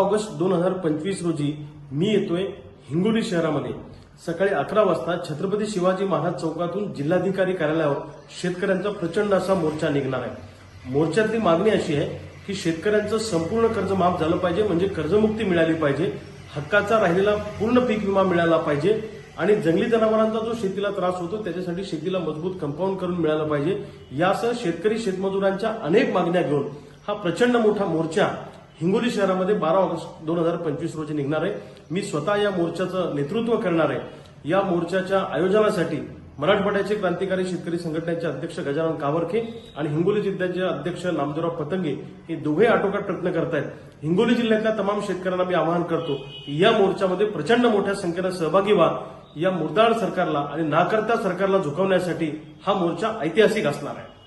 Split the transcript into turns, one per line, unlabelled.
August दोन हजार पंचवीस रोजी मी येतोय हिंगोली शहरामध्ये. सकाळी अकरा वाजता छत्रपती शिवाजी महाराज चौकातून जिल्हाधिकारी कार्यालयावर शेतकऱ्यांचा प्रचंड असा मोर्चा निघणार आहे. मोर्चातली मागणी अशी आहे की शेतकऱ्यांचं संपूर्ण कर्ज माफ झालं पाहिजे म्हणजे कर्जमुक्ती मिळाली पाहिजे हक्काचा राहिलेला पूर्ण पीक विमा मिळाला पाहिजे आणि जंगली जनावरांचा जो शेतीला त्रास होतो त्याच्यासाठी शेतीला मजबूत कंपाऊंड करून मिळालं पाहिजे. यासह शेतकरी शेतमजुरांच्या अनेक मागण्या घेऊन हा प्रचंड मोठा मोर्चा हिंगोली शहरामध्ये बारा ऑगस्ट दोन हजार पंचवीस रोजी निघणार आहे. मी स्वतः या मोर्चाचं नेतृत्व करणार आहे. या मोर्चाच्या आयोजनासाठी मराठवाड्याचे क्रांतिकारी शेतकरी संघटनेचे अध्यक्ष गजानन कावरखे आणि हिंगोली जिल्ह्याचे अध्यक्ष नामदेवराव पतंगे हे दोघे आटोकाट प्रयत्न करतायत. हिंगोली जिल्ह्यातल्या तमाम शेतकऱ्यांना मी आवाहन करतो की या मोर्चामध्ये प्रचंड मोठ्या संख्येनं सहभागी व्हा. या मुर्दाळ सरकारला आणि नाकर्ता सरकारला झुकवण्यासाठी हा मोर्चा ऐतिहासिक असणार आहे.